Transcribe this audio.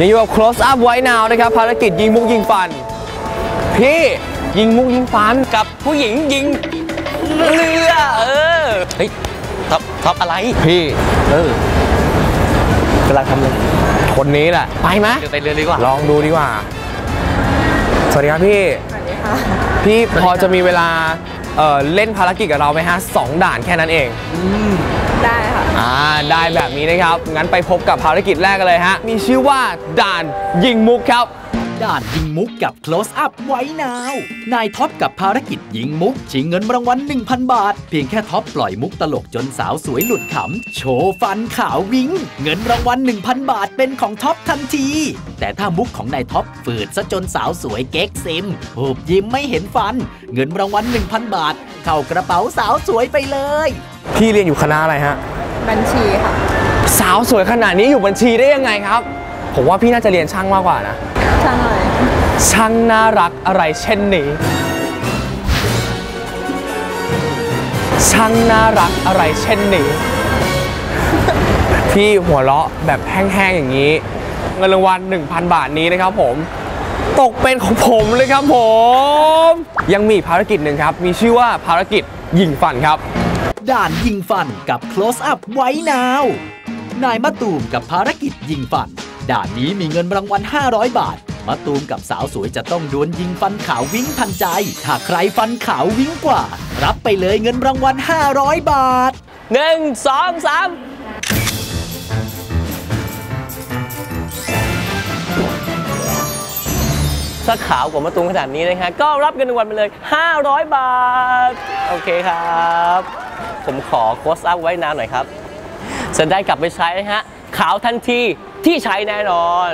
ยังอยู่กับ close up ไว้ now นะครับภารกิจยิงมุกยิงฟัน พี่ยิงมุกยิงฟันกับผู้หญิงยิงเรือเออเฮ้ยท็อปท็อปอะไร พี่ เออกำลังทำเลยคนนี้แหละไปไหมเดี๋ยวไปเรือดีกว่าลองดูดีกว่า สวัสดีครับพี่สวัสดีค่ะพี่พอจะมีเวลาเอ่อเล่นภารกิจกับเราไหมฮะสองด่านแค่นั้นเองได้ค่ะ อ่าได้แบบนี้นะครับ งั้นไปพบกับภารกิจแรกกันเลยฮะ มีชื่อว่าด่านยิงมุกครับ ด่านยิงมุกกับ close up ไว้นาว นายท็อปกับภารกิจยิงมุกชิงเงินรางวัล1,000 บาท เพียงแค่ท็อปปล่อยมุกตลกจนสาวสวยหลุดขำ โชว์ฟันขาววิงเงินรางวัล1,000 บาทเป็นของท็อปทันที แต่ถ้ามุกของนายท็อปฝืดซะจนสาวสวยเก๊กซิมหูบยิ้มไม่เห็นฟัน เงินรางวัล1,000 บาท เข้ากระเป๋าสาวสวยไปเลย พี่เรียนอยู่คณะอะไรฮะ บัญชีค่ะ สาวสวยขนาดนี้อยู่บัญชีได้ยังไงครับ ผมว่าพี่น่าจะเรียนช่างมากกว่านะ ช่างอะไรช่างน่ารักอะไรเช่นนี้ช่างน่ารักอะไรเช่นนี้พี่หัวเราะแบบแห้งๆอย่างนี้ เงินรางวัล1,000 บาทนี้นะครับผม ตกเป็นของผมเลยครับผม ยังมีอีกภารกิจหนึ่งครับ มีชื่อว่าภารกิจยิงฟันครับ ด่านยิงฟันกับ close up ไว้นาว นายมะตูมกับภารกิจยิงฟัน ด่านนี้มีเงินรางวัล 500 บาทมะตูมกับสาวสวยจะต้องดวลยิงฟันขาววิ้งทันใจ ถ้าใครฟันขาววิ้งกว่า รับไปเลยเงินรางวัล 500 บาทหนึ่งสองสามถ้าขาวกว่ามะตูมขนาดนี้นะฮะก็รับเงินรางวัลไปเลย 500 บาท โอเคครับ ผมขอโค้ชอัพไว้นานหน่อยครับจะได้กลับไปใช้ฮะขาวทันทีที่ใช้แน่นอน